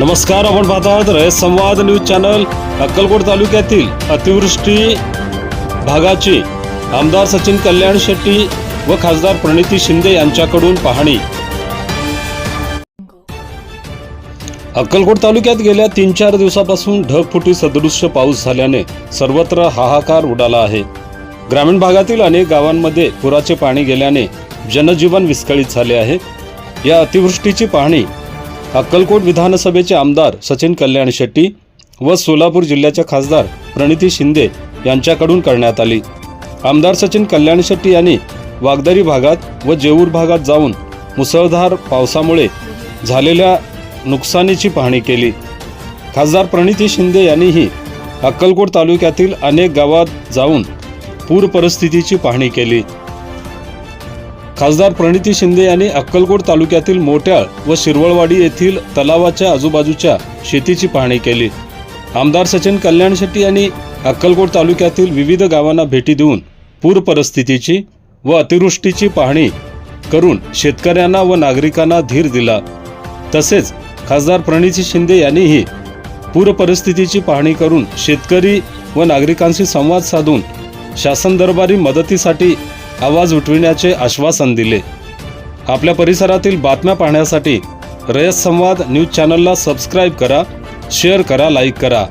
नमस्कार आपण पाहतात रयत संवाद न्यूज चॅनल अक्कलकोट तालुक्यातील अतिवृष्टी भागाची आमदार सचिन कल्याण शेट्टी व खासदार प्रणिती शिंदे यांच्याकडून पाहणी. अक्कलकोट तालुक्यात गेल्या तीन चार दिवसापासून ढगफुटी सदृश्य पाऊस झाल्याने सर्वत्र हाहाकार उडाला आहे. ग्रामीण भागातील अनेक गावांमध्ये पुराचे पाणी गेल्याने जनजीवन विस्कळीत झाले आहे. या अतिवृष्टीची पाहणी अक्कलकोट विधानसभेचे आमदार सचिन कल्याण शेट्टी व सोलापूर जिल्ह्याच्या खासदार प्रणिती शिंदे यांच्याकडून करण्यात आली. आमदार सचिन कल्याण शेट्टी यांनी वागदरी भागात व जेऊर भागात जाऊन मुसळधार पावसामुळे झालेल्या नुकसानीची पाहणी केली. खासदार प्रणिती शिंदे यांनीही अक्कलकोट तालुक्यातील अनेक गावात जाऊन पूर परिस्थितीची पाहणी केली. खासदार प्रणिती शिंदे यांनी अक्कलकोट तालुक्यातील मोट्याळ व शिरवळवाडी येथील तलावाच्या आजूबाजूच्या शेतीची पाहणी केली. आमदार सचिन कल्याण शेट्टी यांनी अक्कलकोट तालुक्यातील विविध गावांना भेटी देऊन पूर परिस्थितीची व अतिवृष्टीची पाहणी करून शेतकऱ्यांना व नागरिकांना धीर दिला. तसेच खासदार प्रणिती शिंदे यांनीही पूर परिस्थितीची पाहणी करून शेतकरी व नागरिकांशी संवाद साधून शासन दरबारी मदतीसाठी आवाज उठविण्याचे आश्वासन दिले. आपल्या परिसरातील बातम्या पाहण्यासाठी रयत संवाद न्यूज चॅनलला सबस्क्राईब करा शेअर करा लाईक करा.